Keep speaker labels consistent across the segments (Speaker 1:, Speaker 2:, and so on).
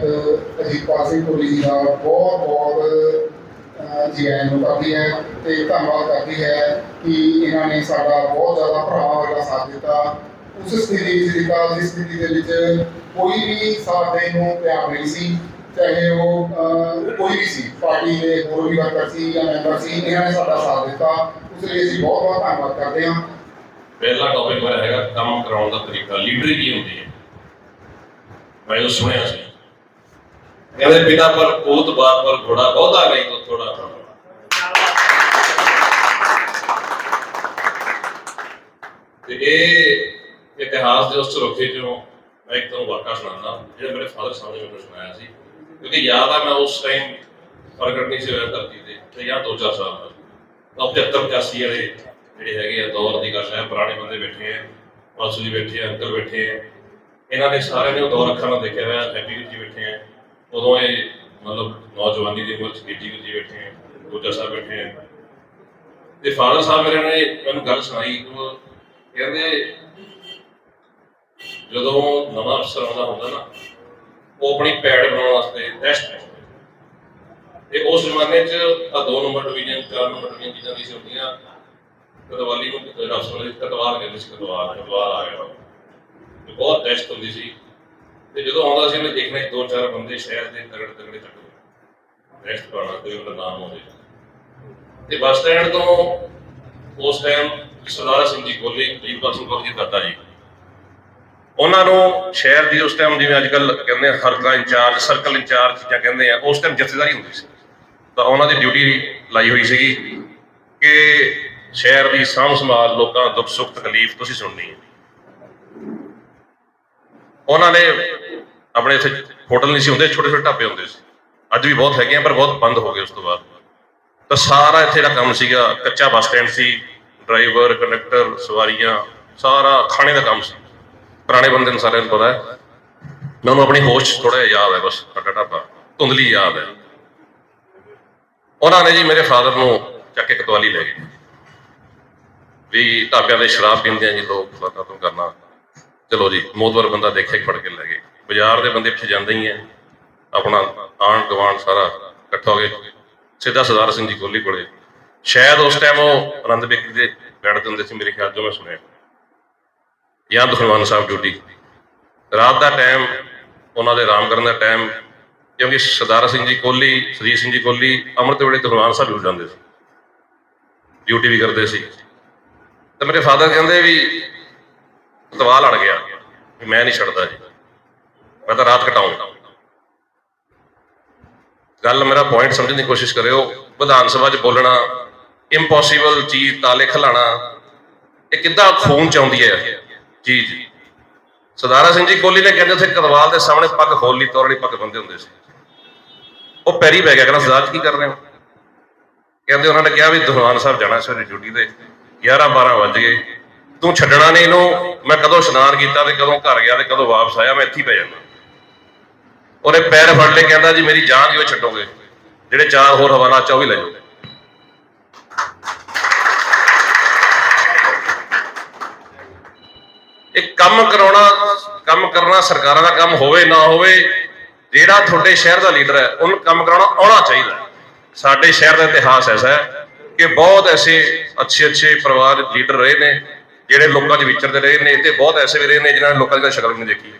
Speaker 1: ਸੰਘਰਸ਼ ਅਜੀਤਪਾਲ ਸਿੰਘ ਕੋਲੀ ਜੀ ਦਾ ਬਹੁਤ ਬਹੁਤ ਜੀ ਆਇਆਂ ਨੂੰ ਕਰਦੀ ਹੈ ਤੇ ਧੰਨਵਾਦ ਕਰਦੀ ਹੈ ਕਿ ਇਹਨਾਂ ਨੇ ਸਾਡਾ ਬਹੁਤ ਜ਼ਿਆਦਾ ਭਰਾਵਾਂ ਵਰਗਾ ਸਾਥ ਦਿੱਤਾ। ਉਸ ਸਥਿਤੀ ਵਿੱਚ ਵਿਕਾਸ ਦੀ ਸਥਿਤੀ ਦੇ ਵਿੱਚ ਕੋਈ ਵੀ ਸਾਡੇ ਨੂੰ ਪਿਆਰ ਨਹੀਂ ਸੀ, ਚਾਹੇ ਉਹ ਕੋਈ ਵੀ ਸੀ, ਪਾਰਟੀ ਦੇ ਹੋਰ ਵੀ ਵਰਕਰ ਸੀ ਜਾਂ ਮੈਂਬਰ ਸੀ, ਇਹਨਾਂ ਨੇ ਸਾਡਾ ਸਾਥ ਦਿੱਤਾ। ਉਸ ਲਈ ਅਸੀਂ ਬਹੁਤ ਬਹੁਤ ਧੰਨਵਾਦ ਕਰਦੇ ਹਾਂ।
Speaker 2: ਪਹਿਲਾ ਟੌਪਿਕ ਮੇਰਾ ਹੈਗਾ ਕੰਮ ਕਰਾਉਣ ਦਾ ਤਰੀਕਾ। ਲੀਡਰੀ ਕੀ ਹੁੰਦੀ ਹੈ ਮੈਂ ਉਹ ਸੁਣਿਆ ਸੀ। ਕਹਿੰਦੇ ਪਿਤਾ ਪਰ ਪੂਤ ਬਾਪ ਪਰ ਘੋੜਾ ਬਹੁਤਾ ਨਹੀਂ ਤਾਂ ਥੋੜਾ ਤੇ ਇਹ ਇਤਿਹਾਸ ਦੇ ਉਸ ਰੁੱਖੇ ਚੋਂ ਮੈਂ ਇੱਕ ਤੁਹਾਨੂੰ ਵਾਕਾ ਸੁਣਾਉਂਦਾ, ਜਿਹੜਾ ਮੇਰੇ ਫਾਦਰ ਸਾਹਿਬ ਨੇ ਮੈਨੂੰ ਸੁਣਾਇਆ ਸੀ। ਕਿਉਂਕਿ ਯਾਦ ਆ ਮੈਂ ਉਸ ਟਾਈਮ ਪ੍ਰਗਟ ਨਹੀਂ ਸੀ ਹੋਇਆ ਧਰਤੀ ਤੇ ਤੇ ਜਾਂ ਦੋ ਚਾਰ ਸਾਲ ਤਾਂ 75 85 ਵਾਲੇ ਜਿਹੜੇ ਹੈਗੇ ਆ, ਦੌਰ ਦੀ ਗੱਲ ਹੈ, ਪੁਰਾਣੇ ਬੰਦੇ ਬੈਠੇ ਆ ਮਾਸੂ ਜੀ ਬੈਠੇ ਆ, ਅੰਕਲ ਬੈਠੇ ਆ। ਇਹਨਾਂ ਨੇ ਸਾਰਿਆਂ ਨੇ ਉਹ ਦੌਰ ਅੱਖਾਂ ਨਾਲ ਦੇਖਿਆ ਹੋਇਆ ਹੈਪੀ ਜੀ ਬੈਠੇ ਆ। ਉਦੋਂ ਇਹ ਮਤਲਬ ਨੌਜਵਾਨੀ ਦੀ ਉਮਰ ਚ ਬੀਜੀ ਵੀਰ ਜੀ ਬੈਠੇ ਹੈ ਦੂਜਾ ਸਾਹਿਬ ਬੈਠੇ ਆ। ਤੇ ਫਾਦਰ ਸਾਹਿਬ ਮੇਰੇ ਨੇ ਮੈਨੂੰ ਗੱਲ ਸੁਣਾਈ, ਉਹ ਕਹਿੰਦੇ ਜਦੋਂ ਨਵਾਂ ਅਫਸਰ ਆਉਂਦਾ ਹੁੰਦਾ ਨਾ, ਉਹ ਆਪਣੀ ਪੈੜ ਬਣਾਉਣ ਵਾਸਤੇ ਟੈਸਟ ਤੇ ਉਸ ਜ਼ਮਾਨੇ 'ਚ ਆ ਦੋ ਨੰਬਰ ਡਿਵੀਜ਼ਨ ਚਾਰ ਨੰਬਰ ਡਿਵੀਜ਼ਨ ਚੀਜ਼ਾਂ ਦੀ ਸੀ ਹੁੰਦੀਆਂ। ਕਤਵਾਲੀ ਨੂੰ ਰਸਮ ਦੇ ਕਹਿੰਦੇ ਸੀ, ਕਤਵਾਲ ਕਤਵਾਲ ਆ ਗਿਆ। ਬਹੁਤ ਟੈਸਟ ਹੁੰਦੀ ਸੀ। ਤੇ ਜਦੋਂ ਆਉਂਦਾ ਸੀ ਮੈਂ ਦੇਖਣਾ ਸੀ ਦੋ, ਚਾਰ ਬੰਦੇ ਸ਼ਹਿਰ ਦੇ ਤਗੜ ਤਗੜੇ ਚੱਕਦੇ ਟੈਸਟ ਪਾਉਣਾ ਤੇ ਉਹਦਾ ਨਾਮ ਆਉਂਦੇ ਤੇ ਬੱਸ ਸਟੈਂਡ ਤੋਂ ਉਸ ਟਾਈਮ ਸਰਦਾਰ ਸਿੰਘ ਜੀ ਕੋਲੀ ਵੀਰਪਾਲ ਸਿੰਘ ਕੋਲੀ ਜੀ ਦਾਦਾ ਜੀ। ਉਹਨਾਂ ਨੂੰ ਸ਼ਹਿਰ ਦੀ ਉਸ ਟਾਈਮ ਜਿਵੇਂ ਅੱਜ ਕੱਲ ਕਹਿੰਦੇ ਆ ਹਰਕਾ ਇੰਚਾਰਜ ਸਰਕਲ ਇੰਚਾਰਜ ਜਾਂ ਕਹਿੰਦੇ ਆ, ਉਸ ਟਾਈਮ ਜਥੇਦਾਰੀ ਹੁੰਦੀ ਸੀ। ਤਾਂ ਉਹਨਾਂ ਦੀ ਡਿਊਟੀ ਲਾਈ ਹੋਈ ਸੀਗੀ ਕਿ ਸ਼ਹਿਰ ਦੀ ਸਾਂਭ ਸੰਭਾਲ ਲੋਕਾਂ ਦੁੱਖ ਸੁੱਖ ਤਕਲੀਫ ਤੁਸੀਂ ਸੁਣਨੀ ਹੈ। ਉਹਨਾਂ ਨੇ ਆਪਣੇ ਇੱਥੇ ਹੋਟਲ ਨਹੀਂ ਸੀ ਹੁੰਦੇ, ਛੋਟੇ ਛੋਟੇ ਢਾਬੇ ਹੁੰਦੇ ਸੀ। ਅੱਜ ਵੀ ਬਹੁਤ ਹੈਗੇ ਆ, ਪਰ ਬਹੁਤ ਬੰਦ ਹੋ ਗਏ ਉਸ ਤੋਂ ਬਾਅਦ। ਤਾਂ ਸਾਰਾ ਇੱਥੇ ਦਾ ਕੰਮ ਸੀਗਾ, ਕੱਚਾ ਬੱਸ ਸਟੈਂਡ ਸੀ, ਡਰਾਈਵਰ, ਕੰਡਕਟਰ, ਸਵਾਰੀਆਂ, ਸਾਰਾ ਖਾਣੇ ਦਾ ਕੰਮ ਸੀ। ਪੁਰਾਣੇ ਬੰਦੇ ਨੂੰ ਸਾਰਿਆਂ ਨੂੰ ਪਤਾ ਹੈ। ਮੈਨੂੰ ਆਪਣੀ ਹੋਸ਼ ਥੋੜਾ ਜਿਹਾ ਯਾਦ ਹੈ ਬਸ, ਸਾਡਾ ਢਾਬਾ। ਧੁੰਦਲੀ ਯਾਦ ਹੈ। ਉਹਨਾਂ ਨੇ ਜੀ ਮੇਰੇ ਫਾਦਰ ਨੂੰ ਚੱਕ ਕੇ ਕਤਵਾਲੀ ਲੈ ਗਏ। ਵੀ ਢਾਬਿਆਂ ਦੇ ਸ਼ਰਾਬ ਪੀਂਦੇ ਆ ਜੀ ਲੋਕ ਫਲਾਣਾ ਤੋਂ ਕਰਨਾ। ਚਲੋ ਜੀ ਮੋਤਵਰ ਬੰਦਾ ਦੇਖਿਆ ਹੀ ਫੜ ਕੇ ਲੈ ਗਏ। ਬਾਜ਼ਾਰ ਦੇ ਬੰਦੇ ਪਿੱਛੇ ਜਾਂਦੇ ਹੀ ਆ। ਆਪਣਾ ਆਣ ਗਵਾਣ ਸਾਰਾ ਇਕੱਠਾ ਹੋ ਗਏ ਸਿੱਧਾ ਸਰਦਾਰ ਸਿੰਘ ਜੀ ਕੋਲੀ ਕੋਲੇ। ਸ਼ਾਇਦ ਉਸ ਟਾਈਮ ਉਹ ਆਨੰਦ ਬੇਕਰੀ ਦੇ ਬੈਠ ਹੁੰਦੇ ਸੀ, ਮੇਰੇ ਖਿਆਲ ਜੋ ਮੈਂ ਸੁਣਿਆ। ਜਾਂ ਦੁਖਨਵਾਨ ਸਾਹਿਬ ਡਿਊਟੀ। ਰਾਤ ਦਾ ਟਾਈਮ ਉਹਨਾਂ ਦੇ ਆਰਾਮ ਕਰਨ ਦਾ ਟਾਈਮ ਕਿਉਂਕਿ ਸਰਦਾਰ ਸਿੰਘ ਜੀ ਕੋਹਲੀ ਸ੍ਰੀ ਸਿੰਘ ਜੀ ਕੋਹਲੀ ਅੰਮ੍ਰਿਤ ਵੇਲੇ ਦੁਖਨਵਾਨ ਸਾਹਿਬ ਜੁੜ ਜਾਂਦੇ ਸੀ। ਡਿਊਟੀ ਵੀ ਕਰਦੇ ਸੀ। ਤੇ ਮੇਰੇ ਫਾਦਰ ਕਹਿੰਦੇ ਵੀ ਤਵਾ ਅੜ ਗਿਆ ਵੀ ਮੈਂ ਨਹੀਂ ਛੱਡਦਾ ਜੀ। ਮੈਂ ਤਾਂ ਰਾਤ ਕਟਾਉਂਗਾ ਗੱਲ ਮੇਰਾ ਪੁਆਇੰਟ ਸਮਝਣ ਦੀ ਕੋਸ਼ਿਸ਼ ਕਰਿਓ। ਵਿਧਾਨ ਸਭਾ 'ਚ ਬੋਲਣਾ ਇੰਪੋਸੀਬਲ ਚੀਜ਼, ਤਾਲੇ ਖਲਾਣਾ, ਇਹ ਕਿੱਦਾਂ ਖੂਨ ਚ ਆਉਂਦੀ ਹੈ ਜੀ ਜੀ ਸਰਦਾਰਾ ਸਿੰਘ ਜੀ ਕੋਹਲੀ ਨੇ ਕਹਿੰਦੇ ਉੱਥੇ ਕਦਵਾਲ ਦੇ ਸਾਹਮਣੇ ਪੱਗ ਖੋਲ ਲਈ ਤੋਰ ਪੱਗ ਬੰਦੇ ਹੁੰਦੇ ਸੀ। ਉਹ ਪੈਰੀ ਬਹਿ ਗਿਆ, ਕਹਿੰਦਾ, ਸਰਦਾਰ ਜੀ ਕੀ ਕਰ ਰਹੇ ਹੋ? ਕਹਿੰਦੇ ਉਹਨਾਂ ਨੇ ਕਿਹਾ ਵੀ ਦੁਹਾਨ ਸਾਹਿਬ ਜਾਣਾ ਸਵੇਰੇ ਡਿਊਟੀ ਤੇ। 11 12 ਵਜ ਗਏ। ਤੂੰ ਛੱਡਣਾ ਨਹੀਂ ਇਹਨੂੰ, ਮੈਂ ਕਦੋਂ ਇਸ਼ਨਾਨ ਕੀਤਾ ਤੇ ਕਦੋਂ ਘਰ ਗਿਆ ਤੇ ਕਦੋਂ ਵਾਪਸ ਆਇਆ, ਮੈਂ ਇੱਥੇ ਹੀ ਪੈ ਜਾਣਾ ਉਹਨੇ ਪੈਰ ਫੜ ਲਏ ਕਹਿੰਦਾ, ਜੀ ਮੇਰੀ ਜਾਨ ਕਿਉਂ ਛੱਡੋਗੇ? ਜਿਹੜੇ ਚਾਰ ਹੋਰ ਹਵਾਲਾ ਚਾ ਉਹ ਵੀ ਲੈ ਜਾਓ। ਇਹ ਕੰਮ ਕਰਾਉਣਾ, ਕੰਮ ਕਰਨਾ ਸਰਕਾਰਾਂ ਦਾ ਕੰਮ ਹੋਵੇ, ਨਾ ਹੋਵੇ, ਜਿਹੜਾ ਤੁਹਾਡੇ ਸ਼ਹਿਰ ਦਾ ਲੀਡਰ ਹੈ, ਉਹਨੂੰ ਕੰਮ ਕਰਾਉਣਾ ਆਉਣਾ ਚਾਹੀਦਾ ਸਾਡੇ ਸ਼ਹਿਰ ਦਾ ਇਤਿਹਾਸ ਐਸਾ ਹੈ ਕਿ ਬਹੁਤ ਐਸੇ ਅੱਛੇ ਅੱਛੇ ਪਰਿਵਾਰ ਲੀਡਰ ਰਹੇ ਨੇ ਜਿਹੜੇ ਲੋਕਾਂ 'ਚ ਵਿਚਰਦੇ ਰਹੇ ਨੇ ਤੇ ਬਹੁਤ ਐਸੇ ਵੀ ਰਹੇ ਨੇ ਜਿਨ੍ਹਾਂ ਨੇ ਲੋਕਾਂ ਦੀ ਕਦੇ ਸ਼ਕਲ ਵੀ ਨਹੀਂ ਦੇਖੀ।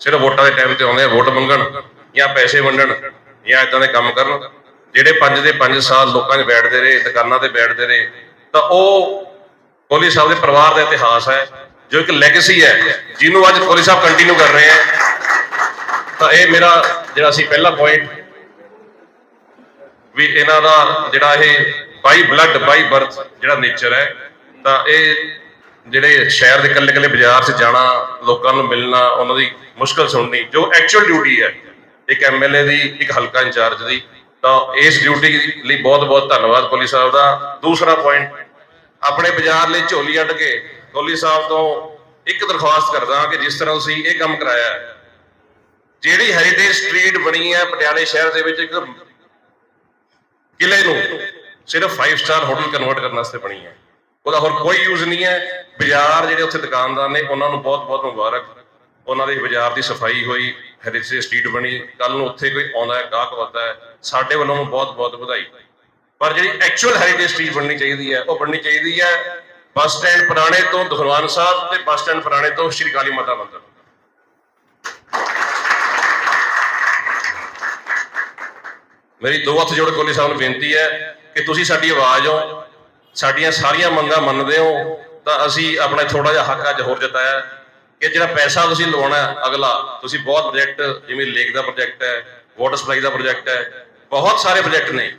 Speaker 2: ਸਿਰਫ ਵੋਟਾਂ ਦੇ ਟਾਈਮ ਤੇ ਆਉਂਦੇ ਆ, ਵੋਟ ਮੰਗਣ ਜਾਂ ਪੈਸੇ ਵੰਡਣ ਜਾਂ ਇਦਾਂ ਦੇ ਕੰਮ ਕਰਨ। ਜਿਹੜੇ 5 ਦੇ 5 ਸਾਲ ਲੋਕਾਂ 'ਚ ਬੈਠਦੇ ਰਹੇ, ਦੁਕਾਨਾਂ ਤੇ ਬੈਠਦੇ ਰਹੇ, ਤਾਂ ਉਹ ਕੋਹਲੀ ਸਾਹਿਬ ਦੇ ਪਰਿਵਾਰ ਦਾ ਇਤਿਹਾਸ ਹੈ, ਜੋ ਇੱਕ ਲੈਗੇਸੀ ਹੈ, ਜਿਹਨੂੰ ਅੱਜ ਕੋਲੀ ਸਾਹਿਬ ਕੰਟੀਨਿਊ ਕਰ ਰਹੇ ਹੈ ਤਾਂ ਇਹ ਮੇਰਾ ਜਿਹੜਾ ਸੀ ਪਹਿਲਾ ਪੁਆਇੰਟ ਵੀ ਇਹਨਾਂ ਦਾ ਜਿਹੜਾ ਇਹ ਬਾਈ ਬਲੱਡ ਬਾਈ ਬਰਥ ਜਿਹੜਾ ਨੇਚਰ ਹੈ ਤਾਂ ਇਹ ਜਿਹੜੇ ਸ਼ਹਿਰ ਦੇ ਇਕੱਲੇ ਇਕੱਲੇ ਬਾਜ਼ਾਰ 'ਚ ਜਾਣਾ, ਲੋਕਾਂ ਨੂੰ ਮਿਲਣਾ, ਉਹਨਾਂ ਦੀ ਮੁਸ਼ਕਲ ਸੁਣਨੀ, ਜੋ ਐਕਚੁਅਲ ਡਿਊਟੀ ਹੈ, ਇੱਕ ਐਮਐਲਏ ਦੀ, ਇੱਕ ਹਲਕਾ ਇੰਚਾਰਜ ਦੀ, ਤਾਂ ਇਸ ਡਿਊਟੀ ਲਈ ਬਹੁਤ ਬਹੁਤ ਧੰਨਵਾਦ ਕੋਹਲੀ ਸਾਹਿਬ ਦਾ। ਦੂਸਰਾ ਪੁਆਇੰਟ ਆਪਣੇ ਬਾਜ਼ਾਰ ਲਈ ਝੋਲੀ ਅੱਡ ਕੇ ਕੋਹਲੀ ਸਾਹਿਬ ਤੋਂ ਇੱਕ ਦਰਖਾਸਤ ਕਰਦਾ ਕਿ ਜਿਸ ਤਰ੍ਹਾਂ ਤੁਸੀਂ ਇਹ ਕੰਮ ਕਰਾਇਆ ਹੈ, ਜਿਹੜੀ ਹੈਰੀਟੇਜ ਸਟਰੀਟ ਬਣੀ ਹੈ, ਪਟਿਆਲੇ ਸ਼ਹਿਰ ਦੇ ਵਿੱਚ ਇੱਕ ਕਿਲੇ ਨੂੰ ਸਿਰਫ 5 ਸਟਾਰ ਹੋਟਲ ਕਨਵਰਟ ਕਰਨ ਵਾਸਤੇ ਬਣੀ ਹੈ। ਉਹਦਾ ਹੋਰ ਕੋਈ ਯੂਜ਼ ਨਹੀਂ ਹੈ। ਬਾਜ਼ਾਰ ਜਿਹੜੇ ਉੱਥੇ ਦੁਕਾਨਦਾਰ ਨੇ, ਉਹਨਾਂ ਨੂੰ ਬਹੁਤ ਬਹੁਤ ਮੁਬਾਰਕ। ਉਹਨਾਂ ਦੇ ਬਾਜ਼ਾਰ ਦੀ ਸਫ਼ਾਈ ਹੋਈ ਹੈਰੀਟੇਜ ਸਟਰੀਟ ਬਣੀ। ਕੱਲ ਨੂੰ ਉੱਥੇ ਕੋਈ ਆਉਂਦਾ ਹੈ, ਗਾਹਕ ਵੱਧਦਾ ਹੈ। ਸਾਡੇ ਵੱਲੋਂ ਬਹੁਤ ਬਹੁਤ ਵਧਾਈ। ਪਰ ਜਿਹੜੀ ਐਕਚੁਅਲ ਹੈਰੀਟੇਜ ਸਟਰੀਟ ਬਣਨੀ ਚਾਹੀਦੀ ਹੈ, ਉਹ ਬਣਨੀ ਚਾਹੀਦੀ ਹੈ ਬੱਸ ਸਟੈਂਡ ਪੁਰਾਣੇ ਤੋਂ ਦੁਖਨਵਾਨ ਸਾਹਿਬ ਤੇ ਬੱਸ ਸਟੈਂਡ ਪੁਰਾਣੇ ਤੋਂ ਸ਼੍ਰੀ ਕਾਲੀ ਮਾਤਾ ਮੰਦਿਰ। ਮੇਰੀ ਦੋ ਹੱਥ ਜੋੜ ਕੋਲੀ ਸਾਹਿਬ ਨੂੰ ਬੇਨਤੀ ਹੈ ਕਿ ਤੁਸੀਂ ਸਾਡੀ ਆਵਾਜ਼ ਹੋ ਸਾਡੀਆਂ ਸਾਰੀਆਂ ਮੰਗਾਂ ਮੰਨਦੇ ਹੋ, ਤਾਂ ਅਸੀਂ ਆਪਣਾ ਥੋੜਾ ਜਿਹਾ ਹੱਕ ਅੱਜ ਹੋਰ ਜਤਾਇਆ ਕਿ ਜਿਹੜਾ ਪੈਸਾ ਤੁਸੀਂ ਲਵਾਉਣਾ ਅਗਲਾ, ਤੁਸੀਂ ਬਹੁਤ ਪ੍ਰੋਜੈਕਟ ਜਿਵੇਂ ਲੇਕ ਦਾ ਪ੍ਰੋਜੈਕਟ ਹੈ ਵਾਟਰ ਸਪਲਾਈ ਦਾ ਪ੍ਰੋਜੈਕਟ ਹੈ, ਬਹੁਤ ਸਾਰੇ ਪ੍ਰੋਜੈਕਟ ਨੇ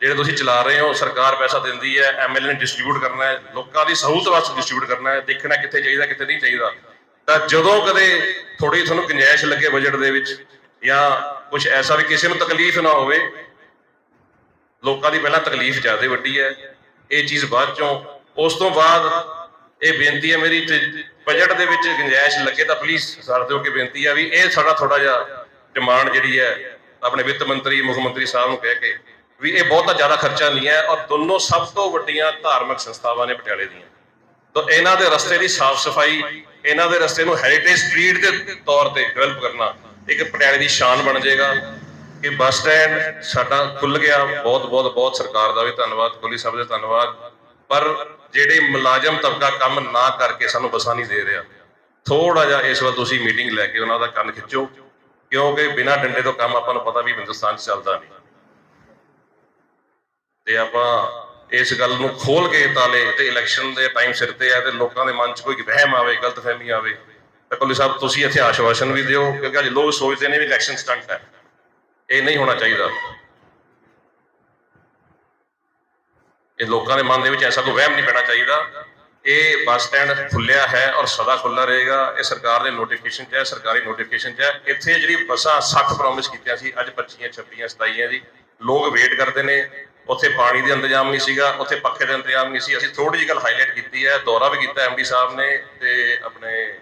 Speaker 2: ਜਿਹੜੇ ਤੁਸੀਂ ਚਲਾ ਰਹੇ ਹੋ, ਸਰਕਾਰ ਪੈਸਾ ਦਿੰਦੀ ਹੈ ਐਮਐਲਏ ਨੇ ਡਿਸਟ੍ਰੀਬਿਊਟ ਕਰਨਾ ਹੈ, ਲੋਕਾਂ ਦੀ ਸਹੂਲਤ ਵਾਸਤੇ ਡਿਸਟ੍ਰੀਬਿਊਟ ਕਰਨਾ ਹੈ, ਦੇਖਣਾ ਕਿੱਥੇ ਚਾਹੀਦਾ, ਕਿੱਥੇ ਨਹੀਂ ਚਾਹੀਦਾ। ਤਾਂ ਜਦੋਂ ਕਦੇ ਥੋੜੀ ਤੁਹਾਨੂੰ ਗੁੰਜਾਇਸ਼ ਲੱਗੇ ਬਜਟ ਦੇ ਵਿੱਚ, ਜਾਂ ਕੁਝ ਐਸਾ ਵੀ ਕਿਸੇ ਨੂੰ ਤਕਲੀਫ ਨਾ ਹੋਵੇ, ਲੋਕਾਂ ਦੀ ਪਹਿਲਾਂ ਤਕਲੀਫ ਜ਼ਿਆਦਾ ਵੱਡੀ ਹੈ। ਇਹ ਚੀਜ਼ ਬਾਅਦ ਚੋਂ, ਉਸ ਤੋਂ ਬਾਅਦ ਇਹ ਬੇਨਤੀ ਹੈ ਮੇਰੀ ਤੇ ਬਜਟ ਦੇ ਵਿੱਚ ਗੁੰਜਾਇਸ਼ ਲੱਗੇ ਤਾਂ ਪਲੀਜ਼ ਸਰ ਦਿਓ ਕਿ ਬੇਨਤੀ ਆ ਵੀ ਇਹ ਸਾਡਾ ਥੋੜਾ ਜਿਹਾ ਡਿਮਾਂਡ ਜਿਹੜੀ ਹੈ, ਆਪਣੇ ਵਿੱਤ ਮੰਤਰੀ, ਮੁੱਖ ਮੰਤਰੀ ਸਾਹਿਬ ਨੂੰ ਕਹਿ ਕੇ ਵੀ ਇਹ ਬਹੁਤਾ ਜ਼ਿਆਦਾ ਖਰਚਾ ਨਹੀਂ ਹੈ ਔਰ ਦੋਨੋਂ ਸਭ ਤੋਂ ਵੱਡੀਆਂ ਧਾਰਮਿਕ ਸੰਸਥਾਵਾਂ ਨੇ ਪਟਿਆਲੇ ਦੀਆਂ। ਤਾਂ ਇਹਨਾਂ ਦੇ ਰਸਤੇ ਦੀ ਸਾਫ਼ ਸਫ਼ਾਈ, ਇਹਨਾਂ ਦੇ ਰਸਤੇ ਨੂੰ ਹੈਰੀਟੇਜ ਸਟਰੀਟ ਦੇ ਤੌਰ ਤੇ ਡਿਵੈਲਪ ਕਰਨਾ ਇੱਕ ਪਟਿਆਲੇ ਦੀ ਸ਼ਾਨ ਬਣ ਜਾਏਗਾ। ਕਿ ਬੱਸ ਸਟੈਂਡ ਸਾਡਾ ਖੁੱਲ ਗਿਆ। ਬਹੁਤ ਬਹੁਤ ਬਹੁਤ ਸਰਕਾਰ ਦਾ ਵੀ ਧੰਨਵਾਦ ਕੋਲੀ ਸਾਹਿਬ ਦੇ ਧੰਨਵਾਦ। ਪਰ ਜਿਹੜੇ ਮੁਲਾਜ਼ਮ ਤਬਕਾ ਕੰਮ ਨਾ ਕਰਕੇ ਸਾਨੂੰ ਬੱਸਾਂ ਨਹੀਂ ਦੇ ਰਿਹਾ ਥੋੜਾ ਜਿਹਾ ਇਸ ਵਾਰ ਤੁਸੀਂ ਮੀਟਿੰਗ ਲੈ ਕੇ ਉਹਨਾਂ ਦਾ ਕੰਨ ਖਿੱਚੋ, ਕਿਉਂਕਿ ਬਿਨਾਂ ਡੰਡੇ ਤੋਂ ਕੰਮ ਆਪਾਂ ਨੂੰ ਪਤਾ ਵੀ ਹਿੰਦੁਸਤਾਨ 'ਚ ਚੱਲਦਾ ਨਹੀਂ। ਤੇ ਆਪਾਂ ਇਸ ਗੱਲ ਨੂੰ ਖੋਲ ਕੇ ਤਾਲੇ ਤੇ ਇਲੈਕਸ਼ਨ ਦੇ ਟਾਈਮ ਸਿਰ ਤੇ ਆ ਤੇ ਲੋਕਾਂ ਦੇ ਮਨ 'ਚ ਕੋਈ ਵਹਿਮ ਆਵੇ, ਗਲਤਫਹਿਮੀ ਆਵੇ, ਤਾਂ ਕੋਲੀ ਸਾਹਿਬ, ਤੁਸੀਂ ਇੱਥੇ ਆਸ਼ਵਾਸਨ ਵੀ ਦਿਓ, ਕਿਉਂਕਿ ਅੱਜ ਲੋਕ ਸੋਚਦੇ ਨੇ ਵੀ ਇਲੈਕਸ਼ਨ ਸਟੰਟ ਹੈ। ਇਹ ਨਹੀਂ ਹੋਣਾ ਚਾਹੀਦਾ। ਇਹ ਲੋਕਾਂ ਦੇ ਮਨ ਦੇ ਵਿੱਚ ਐਸਾ ਕੋਈ ਵਹਿਮ ਨਹੀਂ ਪੈਣਾ ਚਾਹੀਦਾ। ਇਹ ਬੱਸ ਸਟੈਂਡ ਖੁੱਲਿਆ ਹੈ ਔਰ ਸਦਾ ਖੁੱਲਾ ਰਹੇਗਾ। ਇਹ ਸਰਕਾਰ ਦੇ ਨੋਟੀਫਿਕੇਸ਼ਨ 'ਚ ਹੈ, ਸਰਕਾਰੀ ਨੋਟੀਫਿਕੇਸ਼ਨ 'ਚ ਹੈ। ਇੱਥੇ ਜਿਹੜੀ ਬੱਸਾਂ 60 ਪ੍ਰੋਮਿਸ ਕੀਤੀਆਂ ਸੀ, ਅੱਜ 25 26 27 ਜੀ ਲੋਕ ਵੇਟ ਕਰਦੇ ਨੇ। ਉੱਥੇ ਪਾਣੀ ਦਾ ਇੰਤਜ਼ਾਮ ਨਹੀਂ ਸੀਗਾ, ਉੱਥੇ ਪੱਖੇ ਦਾ ਇੰਤਜ਼ਾਮ ਨਹੀਂ ਸੀ। ਅਸੀਂ ਥੋੜੀ ਜਿਹੀ ਗੱਲ ਹਾਈਲਾਈਟ ਕੀਤੀ ਹੈ, ਦੌਰਾ ਵੀ ਕੀਤਾ ਐਮਡੀ ਸਾਹਿਬ ਨੇ ਤੇ ਆਪਣੇ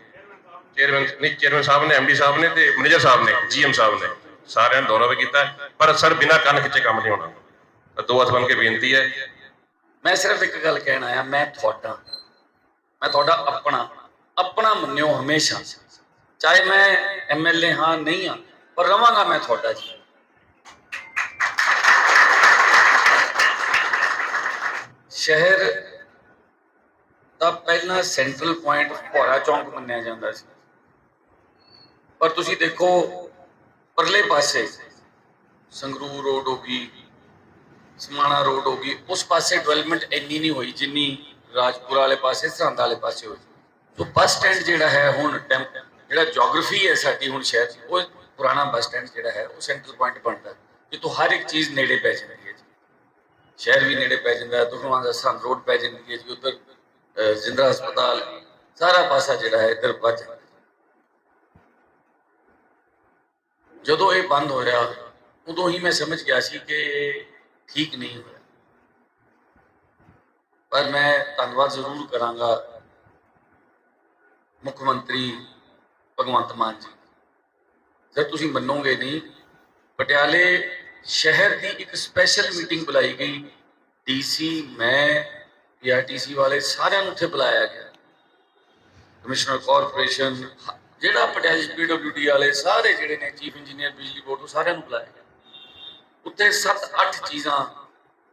Speaker 2: ਚੇਅਰਮੈਨ ਨਹੀਂ ਚੇਅਰਮੈਨ ਸਾਹਿਬ ਨੇ ਐਮਡੀ ਸਾਹਿਬ ਨੇ ਤੇ ਮੈਨੇਜਰ ਸਾਹਿਬ ਨੇ ਜੀਐਮ ਸਾਹਿਬ ਨੇ। ਸਾਰਿਆਂ ਨੇ ਦੌਰਾ ਵੀ ਕੀਤਾ ਹੈ। ਪਰ ਸਰ ਬਿਨਾਂ ਕੰਨ ਖਿੱਚੇ ਕੰਮ ਨਹੀਂ ਹੋਣਾ। ਤਾਂ ਦੋ ਹੱਥ ਬਣ ਕੇ ਬੇਨਤੀ ਹੈ।
Speaker 3: ਮੈਂ ਸਿਰਫ ਇੱਕ ਗੱਲ ਕਹਿਣਾ ਆ ਮੈਂ ਤੁਹਾਡਾ ਮੈਂ ਤੁਹਾਡਾ ਆਪਣਾ ਆਪਣਾ ਮੰਨਿਓ ਹਮੇਸ਼ਾ। ਚਾਹੇ ਮੈਂ ਐਮਐਲਏ ਹਾਂ, ਨਹੀਂ ਹਾਂ, ਪਰ ਰਵਾਂਗਾ ਮੈਂ ਤੁਹਾਡਾ ਜੀ। ਸ਼ਹਿਰ ਦਾ ਪਹਿਲਾ ਸੈਂਟਰਲ ਪੁਆਇੰਟ ਭੋਰਾ ਚੌਂਕ ਮੰਨਿਆ ਜਾਂਦਾ ਸੀ। ਪਰ ਤੁਸੀਂ ਦੇਖੋ ਪਰਲੇ ਪਾਸੇ ਸੰਗਰੂਰ ਰੋਡ ਹੋ ਗਈ, ਸਮਾਣਾ ਰੋਡ ਹੋ ਗਈ, ਉਸ ਪਾਸੇ ਡਿਵੈਲਪਮੈਂਟ ਇੰਨੀ ਨਹੀਂ ਹੋਈ ਜਿੰਨੀ ਰਾਜਪੁਰਾ ਵਾਲੇ ਪਾਸੇ, ਸਰਹੰਦ ਵਾਲੇ ਪਾਸੇ ਹੋਈ। ਸੋ ਬੱਸ ਸਟੈਂਡ ਜਿਹੜਾ ਹੈ ਹੁਣ ਟੈਂਪ ਜਿਹੜਾ ਜੀਓਗ੍ਰਾਫੀ ਹੈ ਸਾਡੀ ਹੁਣ ਸ਼ਹਿਰ ਦੀ, ਉਹ ਪੁਰਾਣਾ ਬੱਸ ਸਟੈਂਡ ਜਿਹੜਾ ਹੈ, ਉਹ ਸੈਂਟਰਲ ਪੁਆਇੰਟ ਬਣਦਾ। ਜਿੱਥੋਂ ਹਰ ਇੱਕ ਚੀਜ਼ ਨੇੜੇ ਪੈ ਜਾਂਦੀ ਹੈ ਜੀ। ਸ਼ਹਿਰ ਵੀ ਨੇੜੇ ਪੈ ਜਾਂਦਾ ਹੈ ਦਾ ਸਰਹੰਦ ਰੋਡ ਪੈ ਜਾਂਦੀ ਹੈ ਜੀ, ਉਧਰ ਜਿੰਦਰਾ ਹਸਪਤਾਲ, ਸਾਰਾ ਪਾਸਾ ਜਿਹੜਾ ਹੈ ਇੱਧਰ ਵੱਜ ਜਾਂਦਾ। ਜਦੋਂ ਇਹ ਬੰਦ ਹੋ ਰਿਹਾ, ਉਦੋਂ ਹੀ ਮੈਂ ਸਮਝ ਗਿਆ ਸੀ ਕਿ ਇਹ ਠੀਕ ਨਹੀਂ ਹੋਇਆ। ਪਰ ਮੈਂ ਧੰਨਵਾਦ ਜ਼ਰੂਰ ਕਰਾਂਗਾ ਮੁੱਖ ਮੰਤਰੀ ਭਗਵੰਤ ਮਾਨ ਜੀ। ਜਦ ਤੁਸੀਂ ਮੰਨੋਗੇ ਨਹੀਂ, ਪਟਿਆਲੇ ਸ਼ਹਿਰ ਦੀ ਇੱਕ ਸਪੈਸ਼ਲ ਮੀਟਿੰਗ ਬੁਲਾਈ ਗਈ। ਡੀਸੀ ਮੈਂ ਪੀਆਰਟੀਸੀ ਵਾਲੇ ਸਾਰਿਆਂ ਨੂੰ ਉੱਥੇ ਬੁਲਾਇਆ ਗਿਆ। ਕਮਿਸ਼ਨਰ ਕਾਰਪੋਰੇਸ਼ਨ ਜਿਹੜਾ ਪਟਿਆਲੇ ਪੀਡਬਲਯੂਡੀ ਵਾਲੇ ਸਾਰੇ ਜਿਹੜੇ ਨੇ ਚੀਫ ਇੰਜੀਨੀਅਰ ਬਿਜਲੀ ਬੋਰਡ ਨੂੰ ਸਾਰਿਆਂ ਨੂੰ ਬੁਲਾਇਆ ਗਿਆ। ਉੱਤੇ 7-8 ਚੀਜ਼ਾਂ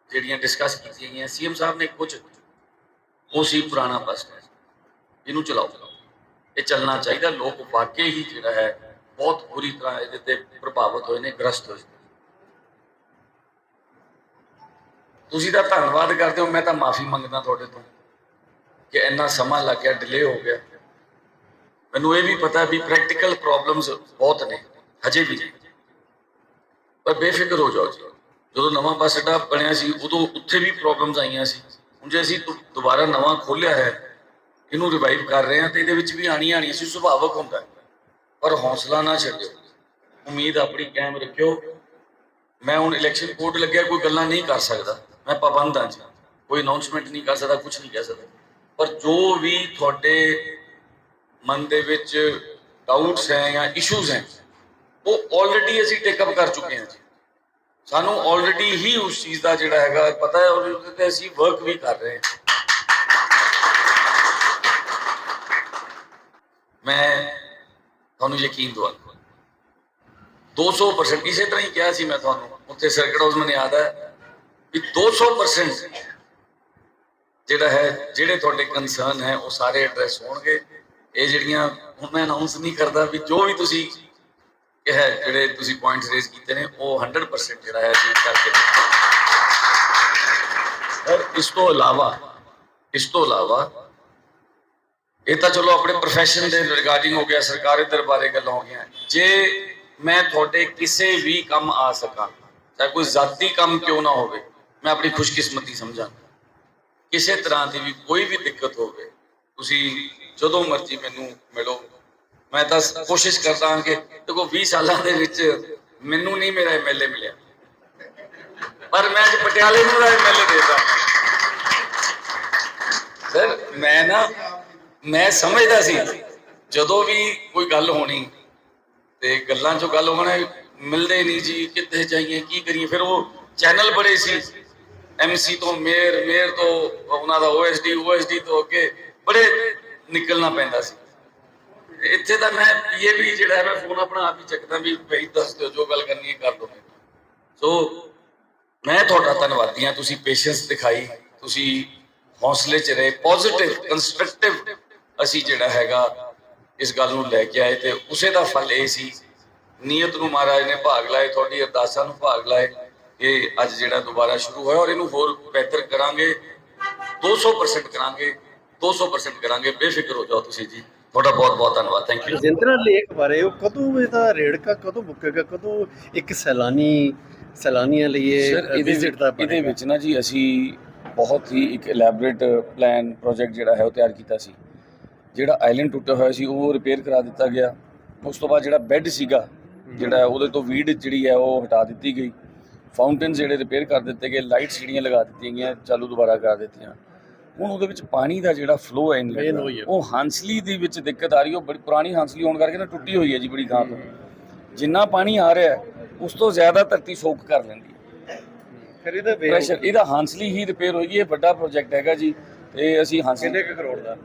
Speaker 3: ਜਿਹੜੀਆਂ ਡਿਸਕਸ ਕੀਤੀਆਂ ਗਈਆਂ। ਸੀਐਮ ਸਾਹਿਬ ਨੇ ਕੁਝ, ਉਹ ਸੀ ਪੁਰਾਣਾ ਬੱਸ ਸਟੈਂਡ ਇਹਨੂੰ ਚਲਾਓ। ਇਹ ਚੱਲਣਾ ਚਾਹੀਦਾ। ਲੋਕ ਵਾਕਈ ਹੀ ਜਿਹੜਾ ਹੈ, ਬਹੁਤ ਬੁਰੀ ਤਰ੍ਹਾਂ ਇਹਦੇ ਤੇ ਪ੍ਰਭਾਵਿਤ ਹੋਏ ਨੇ, ਗ੍ਰਸਤ ਹੋਏ ਤੁਸੀਂ ਤਾਂ ਧੰਨਵਾਦ ਕਰਦੇ ਹੋ। ਮੈਂ ਤਾਂ ਮਾਫੀ ਮੰਗਦਾ ਤੁਹਾਡੇ ਤੋਂ ਕਿ ਇੰਨਾ ਸਮਾਂ ਲੱਗ ਗਿਆ ਡਿਲੇ ਹੋ ਗਿਆ। ਮੈਨੂੰ ਇਹ ਵੀ ਪਤਾ ਵੀ ਪ੍ਰੈਕਟੀਕਲ ਪ੍ਰੋਬਲਮਸ ਬਹੁਤ ਨੇ, ਹਜੇ ਵੀ ਨੇ। ਪਰ ਬੇਫਿਕਰ ਹੋ ਜਾਓ ਜੀ। ਜਦੋਂ ਨਵਾਂ ਬੱਸ ਅੱਡਾ ਬਣਿਆ ਸੀ, ਉਦੋਂ ਉੱਥੇ ਵੀ ਪ੍ਰੋਬਲਮਸ ਆਈਆਂ ਸੀ। ਹੁਣ ਜੇ ਅਸੀਂ ਦੁਬਾਰਾ ਨਵਾਂ ਖੋਲਿਆ ਹੈ, ਇਹਨੂੰ ਰਿਵਾਈਵ ਕਰ ਰਹੇ ਹਾਂ, ਤੇ ਇਹਦੇ ਵਿੱਚ ਵੀ ਆਣੀ ਆਣੀ ਸੀ, ਸੁਭਾਵਕ ਹੁੰਦਾ ਪਰ ਹੌਸਲਾ ਨਾ ਛੱਡਿਓ। ਉਮੀਦ ਆਪਣੀ ਕਾਇਮ ਰੱਖਿਓ। ਮੈਂ ਹੁਣ ਇਲੈਕਸ਼ਨ ਕੋਡ ਲੱਗਿਆ, ਕੋਈ ਗੱਲਾਂ ਨਹੀਂ ਕਰ ਸਕਦਾ। ਮੈਂ ਪਾਬੰਦ ਹਾਂ ਜੀ। ਕੋਈ ਅਨਾਉਂਸਮੈਂਟ ਨਹੀਂ ਕਰ ਸਕਦਾ ਕੁਝ ਨਹੀਂ ਕਹਿ ਸਕਦਾ। ਪਰ ਜੋ ਵੀ ਤੁਹਾਡੇ ਮਨ ਦੇ ਵਿੱਚ ਡਾਊਟਸ ਹੈ ਜਾਂ ਇਸ਼ੂਜ਼ ਹੈ, ਉਹ ਆਲਰੇਡੀ ਅਸੀਂ ਟੇਕ ਅਪ ਕਰ ਚੁੱਕੇ ਹਾਂ ਜੀ। ਸਾਨੂੰ ਆਲਰੇਡੀ ਹੀ ਉਸ ਚੀਜ਼ ਦਾ ਜਿਹੜਾ ਹੈਗਾ, ਪਤਾ ਹੈ ਔਰ ਉਹਦੇ ਤੇ ਅਸੀਂ ਵਰਕ ਵੀ ਕਰ ਰਹੇ ਹਾਂ। ਮੈਂ ਤੁਹਾਨੂੰ ਯਕੀਨ ਦਵਾ 200% ਇਸੇ ਤਰ੍ਹਾਂ ਹੀ ਕਿਹਾ ਸੀ ਮੈਂ ਤੁਹਾਨੂੰ, ਉੱਥੇ ਸਰਕਟ ਹਾਊਸ ਮੈਨੂੰ ਯਾਦ ਹੈ ਵੀ 200% ਜਿਹੜਾ ਹੈ, ਜਿਹੜੇ ਤੁਹਾਡੇ ਕੰਸਰਨ ਹੈ, ਉਹ ਸਾਰੇ ਐਡਰੈਸ ਹੋਣਗੇ। ਇਹ ਜਿਹੜੀਆਂ ਹੁਣ ਮੈਂ ਅਨਾਉਂਸ ਨਹੀਂ ਕਰਦਾ ਵੀ ਜੋ ਵੀ ਤੁਸੀਂ ਕਿਹਾ ਜਿਹੜੇ ਤੁਸੀਂ ਪੁਆਇੰਟਸ ਰੇਜ਼ ਕੀਤੇ ਨੇ, ਉਹ 100% ਜਿਹੜਾ ਹੈ ਅਚੀਵ ਕਰਕੇ ਔਰ ਇਸ ਤੋਂ ਇਲਾਵਾ, ਇਸ ਤੋਂ ਇਲਾਵਾ ਇਹ ਤਾਂ ਚਲੋ ਆਪਣੇ ਪ੍ਰੋਫੈਸ਼ਨ ਦੇ ਰਿਗਾਰਡਿੰਗ ਹੋ ਗਿਆ, ਸਰਕਾਰੀ ਦਰਬਾਰੇ ਗੱਲਾਂ ਹੋ ਗਈਆਂ। ਜੇ ਮੈਂ ਤੁਹਾਡੇ ਕਿਸੇ ਵੀ ਕੰਮ ਆ ਸਕਾਂ, ਚਾਹੇ ਕੋਈ ਜ਼ਾਤੀ ਕੰਮ ਕਿਉਂ ਨਾ ਹੋਵੇ, ਮੈਂ ਆਪਣੀ ਖੁਸ਼ਕਿਸਮਤੀ ਸਮਝਾਂ ਕਿਸੇ ਤਰ੍ਹਾਂ ਦੀ ਵੀ ਕੋਈ ਵੀ ਦਿੱਕਤ ਹੋਵੇ ਤੁਸੀਂ ਜਦੋਂ ਮਰਜ਼ੀ ਮੈਨੂੰ ਮਿਲੋ। ਮੈਂ ਤਾਂ ਕੋਸ਼ਿਸ਼ ਕਰਦਾ ਹਾਂ ਕਿ ਦੇਖੋ 20 ਸਾਲਾਂ ਦੇ ਵਿੱਚ ਮੈਨੂੰ ਨਹੀਂ ਮੇਰਾ ਐਮਐਲਏ ਮਿਲਿਆ। ਪਰ ਮੈਂ ਅੱਜ ਪਟਿਆਲੇ ਨੂੰ ਦਾ ਐਮਐਲਏ ਦੇਤਾ। ਸਰ ਮੈਂ ਨਾ, ਮੈਂ ਸਮਝਦਾ ਸੀ, ਜਦੋਂ ਵੀ ਕੋਈ ਗੱਲ ਹੋਣੀ ਤੇ ਗੱਲਾਂ ਚੋਂ ਗੱਲ ਹੋਣਾ, ਮਿਲਦੇ ਨਹੀਂ ਜੀ, ਕਿੱਥੇ ਜਾਈਏ, ਕੀ ਕਰੀਏ? ਫਿਰ ਉਹ ਚੈਨਲ ਬੜੇ ਸੀ। ਐਮਸੀ ਤੋਂ, ਮੇਅਰ ਮੇਅਰ ਤੋਂ, ਉਹਨਾਂ ਦਾ ਓਐਸਡੀ ਓਐਸਡੀ ਤੋਂ ਅੱਗੇ ਬੜੇ ਨਿਕਲਣਾ ਪੈਂਦਾ ਸੀ। ਇੱਥੇ ਤਾਂ ਮੈਂ ਪੀਏ ਵੀ ਜਿਹੜਾ ਮੈਂ ਫੋਨ ਆਪਣਾ ਆਪ ਹੀ ਚੱਕਦਾ ਵੀ ਬਈ ਦੱਸ ਦਿਓ, ਜੋ ਗੱਲ ਕਰਨੀ ਹੈ ਕਰ ਦਿਓ ਸੋ ਮੈਂ ਤੁਹਾਡਾ ਧੰਨਵਾਦੀ ਹਾਂ। ਤੁਸੀਂ ਪੇਸ਼ੈਂਸ ਦਿਖਾਈ, ਤੁਸੀਂ ਹੌਸਲੇ 'ਚ ਰਹੇ ਪੋਜ਼ਿਟਿਵ ਕੰਸਟਰਕਟਿਵ ਅਸੀਂ ਜਿਹੜਾ ਹੈਗਾ ਇਸ ਗੱਲ ਨੂੰ ਲੈ ਕੇ ਆਏ ਤੇ ਉਸੇ ਦਾ ਫਲ ਇਹ ਸੀ, ਨੀਅਤ ਨੂੰ ਮਹਾਰਾਜ ਨੇ ਭਾਗ ਲਾਏ, ਤੁਹਾਡੀ ਅਰਦਾਸਾਂ ਨੂੰ ਭਾਗ ਲਾਏ। ਇਹ ਅੱਜ ਜਿਹੜਾ ਦੁਬਾਰਾ ਸ਼ੁਰੂ ਹੋਇਆ ਔਰ ਇਹਨੂੰ ਹੋਰ ਬਿਹਤਰ ਕਰਾਂਗੇ 200% ਕਰਾਂਗੇ। 200% ਕਰਾਂਗੇ। ਬੇਫਿਕਰ ਹੋ ਜਾਓ ਤੁਸੀਂ ਜੀ। ਤੁਹਾਡਾ ਬਹੁਤ ਬਹੁਤ ਧੰਨਵਾਦ। ਥੈਂਕ ਯੂ
Speaker 4: ਰਜਿੰਦਰਾ ਲੇਕ ਬਾਰੇ ਉਹ ਕਦੋਂ ਇਹਦਾ ਰੇੜਕਾ ਕਦੋਂ ਮੁੱਕੇਗਾ ਕਦੋਂ ਇੱਕ ਸੈਲਾਨੀ ਸੈਲਾਨੀਆਂ ਲਈ ਇਹ ਵਿਜ਼ਿਟ ਦਾ
Speaker 3: ਇਹਦੇ ਵਿੱਚ ਨਾ ਜੀ ਅਸੀਂ ਬਹੁਤ ਹੀ ਇੱਕ ਇਲੈਬੋਰੇਟ ਪਲਾਨ ਪ੍ਰੋਜੈਕਟ ਜਿਹੜਾ ਹੈ ਉਹ ਤਿਆਰ ਕੀਤਾ ਸੀ। ਜਿਹੜਾ ਆਈਲੈਂਡ ਟੁੱਟਿਆ ਹੋਇਆ ਸੀ ਉਹ ਰਿਪੇਅਰ ਕਰਾ ਦਿੱਤਾ ਗਿਆ। ਉਸ ਤੋਂ ਬਾਅਦ ਜਿਹੜਾ ਬੈੱਡ ਸੀਗਾ ਜਿਹੜਾ ਉਹਦੇ ਤੋਂ ਵੀਡ ਜਿਹੜੀ ਹੈ ਉਹ ਹਟਾ ਦਿੱਤੀ ਗਈ। ਫਾਊਂਟੇਨ ਜਿਹੜੇ ਰਿਪੇਅਰ ਕਰ ਦਿੱਤੇ ਗਏ ਲਾਈਟਸ ਜਿਹੜੀਆਂ ਲਗਾ ਦਿੱਤੀਆਂ ਗਈਆਂ ਚਾਲੂ ਦੁਬਾਰਾ ਕਰ ਦਿੱਤੀਆਂ। ਹੁਣ ਉਹਦੇ ਵਿੱਚ ਪਾਣੀ ਦਾ ਜਿਹੜਾ ਫਲੋ ਹੈ ਇਨਲੈਟ
Speaker 4: ਉਹੀ
Speaker 3: ਹਾਂਸਲੀ ਦੇ ਵਿੱਚ ਦਿੱਕਤ ਆ ਰਹੀ ਹੈ ਉਹ ਬੜੀ ਪੁਰਾਣੀ ਹਾਂਸਲੀ ਹੋਣ ਕਰਕੇ ਨਾ ਟੁੱਟੀ ਹੋਈ ਹੈ ਜੀ ਬੜੀ ਥਾਂ ਤੋਂ। ਜਿੰਨਾ ਪਾਣੀ ਆ ਰਿਹਾ ਉਸ ਤੋਂ ਜ਼ਿਆਦਾ ਧਰਤੀ ਸੋਕ ਕਰ ਲੈਂਦੀ ਹੈ।
Speaker 4: ਫਿਰ ਇਹਦਾ
Speaker 3: ਪ੍ਰੈਸ਼ਰ ਇਹਦਾ ਹਾਂਸਲੀ ਹੀ ਰਿਪੇਅਰ ਹੋਏਗੀ ਇਹ ਵੱਡਾ ਪ੍ਰੋਜੈਕਟ ਹੈਗਾ ਜੀ ਤੇ ਅਸੀਂ ਹਾਂਸਲੀ
Speaker 4: ਕਿੰਨੇ ਕਰੋੜ ਦਾ?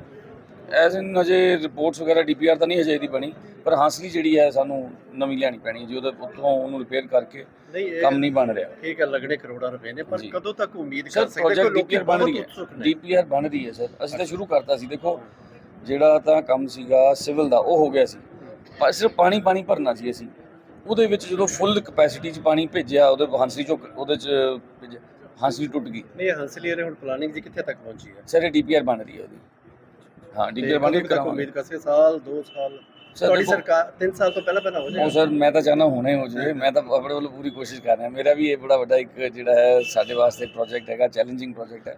Speaker 3: ਐਸ ਇਨ ਹਜੇ ਰਿਪੋਰਟਸ ਵਗੈਰਾ ਡੀਪੀਆਰ ਤਾਂ ਨਹੀਂ ਹਜੇ ਦੀ ਬਣੀ ਪਰ ਹਾਂਸਲੀ ਜਿਹੜੀ ਹੈ ਸਾਨੂੰ ਨਵੀਂ ਲਿਆਣੀ ਪੈਣੀ ਹੈ ਜੀ ਉਹਦੇ ਉੱਤੋਂ ਉਹਨੂੰ ਰਿਪੇਅਰ ਕਰਕੇ
Speaker 4: ਨਹੀਂ ਇਹ
Speaker 3: ਕੰਮ ਨਹੀਂ ਬਣ ਰਿਹਾ।
Speaker 4: ਠੀਕ ਹੈ ਲੱਗਣੇ ਕਰੋੜਾਂ ਰੁਪਏ ਨੇ ਪਰ
Speaker 3: ਜੀ।
Speaker 4: ਕਦੋਂ ਤੱਕ ਉਮੀਦ
Speaker 3: ਸਰ
Speaker 4: ਕਰ ਸਕਦੇ
Speaker 3: ਪ੍ਰੋਜੈਕਟ ਡੀਪੀਆਰ ਬਣ ਰਹੀ ਹੈ।
Speaker 4: ਉਤਸੁਕ ਨੇ।
Speaker 3: ਡੀਪੀਆਰ ਬਣ ਰਹੀ ਹੈ ਸਰ ਅਸੀਂ ਤਾਂ ਸ਼ੁਰੂ ਕਰਤਾ ਸੀ ਦੇਖੋ ਜਿਹੜਾ ਤਾਂ ਕੰਮ ਸੀਗਾ ਸਿਵਲ ਦਾ ਉਹ ਹੋ ਗਿਆ ਸੀ। ਪਰ ਸਿਰਫ ਪਾਣੀ ਪਾਣੀ ਭਰਨਾ ਸੀ ਅਸੀਂ। ਉਹਦੇ ਵਿੱਚ ਜਦੋਂ ਫੁੱਲ ਕਪੈਸਿਟੀ 'ਚ ਪਾਣੀ ਭੇਜਿਆ ਉਹਦੇ ਹਾਂਸਲੀ ਚੋਂ ਉਹਦੇ 'ਚ ਭੇਜਿਆ, ਹਾਂਸਲੀ ਟੁੱਟ ਗਈ।
Speaker 4: ਨਹੀਂ ਹੰਸਲੀ ਰੇ ਹੁਣ ਪਲਾਨਿੰਗ ਜੀ ਕਿੱਥੇ ਤੱਕ ਪਹੁੰਚੀ ਹੈ?
Speaker 3: ਸਰ ਇਹ ਡੀਪੀਆਰ ਬਣ ਰਹੀ ਹੈ ਉਹਦੀ। ਹਾਂ ਡੀਪੀਆਰ ਬਣ
Speaker 4: ਕਦੋਂ ਤੱਕ
Speaker 3: ਕਰਾਂਗੇ।
Speaker 4: ਉਮੀਦ ਕਰ ਸਕਦੇ ਸਾਲ 2 ਸਾਲ
Speaker 3: ਸਰ
Speaker 4: ਤੁਹਾਡੀ
Speaker 3: ਦੇਖੋ-
Speaker 4: ਸਰਕਾਰ 3 ਸਾਲ ਤੋਂ ਪਹਿਲਾਂ ਪਹਿਲਾਂ ਹੋ
Speaker 3: ਉਹ
Speaker 4: ਜਾਏਗਾ
Speaker 3: ਸਰ ਮੈਂ ਤਾਂ ਚਾਹਨਾ ਹੁਣੇ ਹੋ ਜਾਏ। ਮੈਂ ਤਾਂ ਆਪਣੇ ਵੱਲੋਂ ਪੂਰੀ ਕੋਸ਼ਿਸ਼ ਕਰ ਰਿਹਾ। ਮੇਰਾ ਵੀ ਇਹ ਬੜਾ ਵੱਡਾ ਇੱਕ ਜਿਹੜਾ ਹੈ ਸਾਡੇ ਵਾਸਤੇ ਪ੍ਰੋਜੈਕਟ ਹੈਗਾ ਚੈਲੰਜਿੰਗ ਪ੍ਰੋਜੈਕਟ ਹੈ।